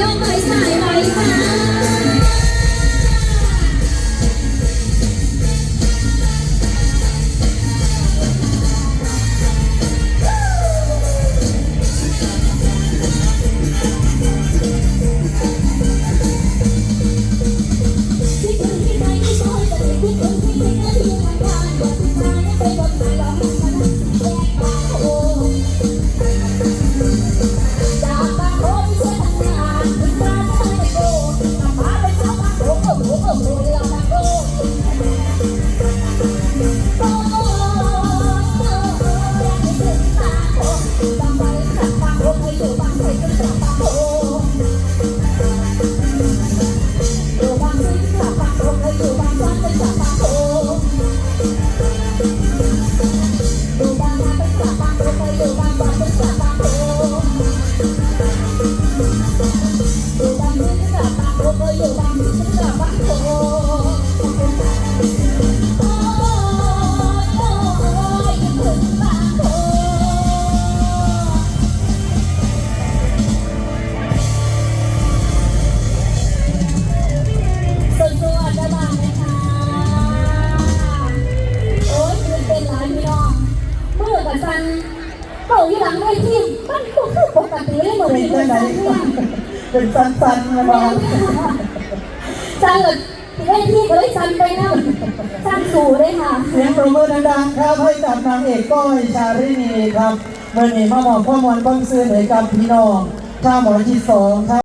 ยกไว้สายไว้ค่ะ มันก็คือปกติเลยเหมือนเป็นเป็นจังไหนซันเป็นสันๆมาบ้างซันเลยเวทีก็เลยซันไปนะซันสูเลยค่ะเสียงปรบมือดังๆครับให้กับนางเอกก้อยชารินีครับเมื่อนี้มาบอกข้อมูลบ้างซื้อเห้กับพี่น้องชาวหมอที่สองครับ